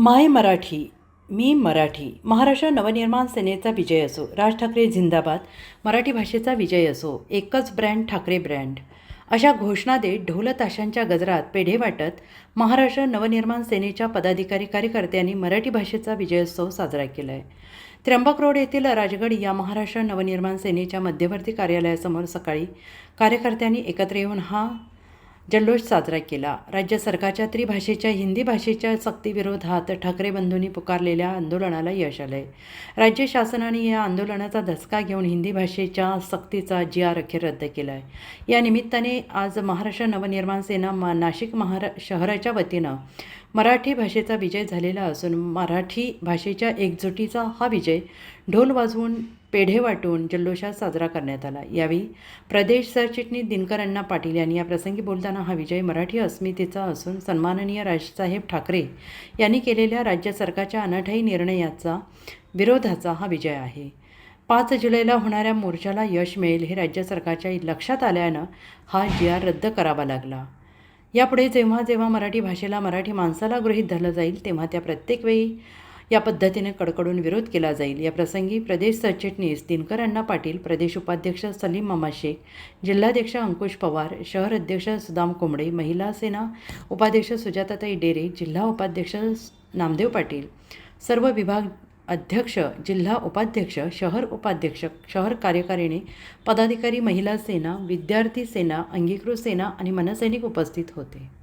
माय मराठी मी मराठी. महाराष्ट्र नवनिर्माण सेनेचा विजय असो राज ठाकरे झिंदाबाद मराठी भाषेचा विजय असो एकच ब्रँड ठाकरे ब्रँड. अशा घोषणा देत ढोलताशांच्या गजरात पेढे वाटत महाराष्ट्र नवनिर्माण सेनेच्या पदाधिकारी कार्यकर्त्यांनी मराठी भाषेचा विजयोत्सव साजरा केला आहे त्र्यंबक रोड येथील राजगड या महाराष्ट्र नवनिर्माण सेनेच्या मध्यवर्ती कार्यालयासमोर सकाळी कार्यकर्त्यांनी एकत्र येऊन हा जल्लोष साजरा केला. राज्य सरकारच्या त्रिभाषेच्या हिंदी भाषेच्या सक्तीविरोधात ठाकरे बंधूंनी पुकारलेल्या आंदोलनाला यश आलंय. राज्य शासनाने या आंदोलनाचा धसका घेऊन हिंदी भाषेच्या सक्तीचा जी आर अखेर रद्द केला आहे या निमित्ताने आज महाराष्ट्र नवनिर्माण सेना मा नाशिक महारा शहराच्या वतीनं मराठी भाषेचा विजय झालेला असून मराठी भाषेच्या एकजुटीचा हा विजय ढोल वाजवून पेढे वाटून जल्लोषात साजरा करण्यात आला. यावेळी प्रदेश सरचिटणीस दिनकर अण्णा पाटील यांनी या प्रसंगी बोलताना हा विजय मराठी अस्मितेचा असून सन्माननीय राजसाहेब ठाकरे यांनी केलेल्या राज्य सरकारच्या अनाठाई निर्णयाचा विरोधाचा हा विजय आहे. पाच जुलैला होणाऱ्या मोर्चाला यश मिळेल हे राज्य सरकारच्या लक्षात आल्यानं हा जी आर रद्द करावा लागला. यापुढे जेव्हा जेव्हा मराठी भाषेला मराठी माणसाला गृहीत धरलं जाईल तेव्हा त्या प्रत्येक वेळी या पद्धतीने कडकडून विरोध केला जाईल. या प्रसंगी प्रदेश सरचिटणीस दिनकर अण्णा पाटील प्रदेश उपाध्यक्ष सलीम मामा शेख जिल्हाध्यक्ष अंकुश पवार शहर अध्यक्ष सुदाम कोंबडे महिला सेना उपाध्यक्ष सुजाताताई डेरे जिल्हा उपाध्यक्ष नामदेव पाटील सर्व विभाग अध्यक्ष जिल्हा उपाध्यक्ष शहर उपाध्यक्ष शहर कार्यकारिणी पदाधिकारी महिला सेना विद्यार्थी सेना अंगीकृत सेना आणि मनसैनिक उपस्थित होते.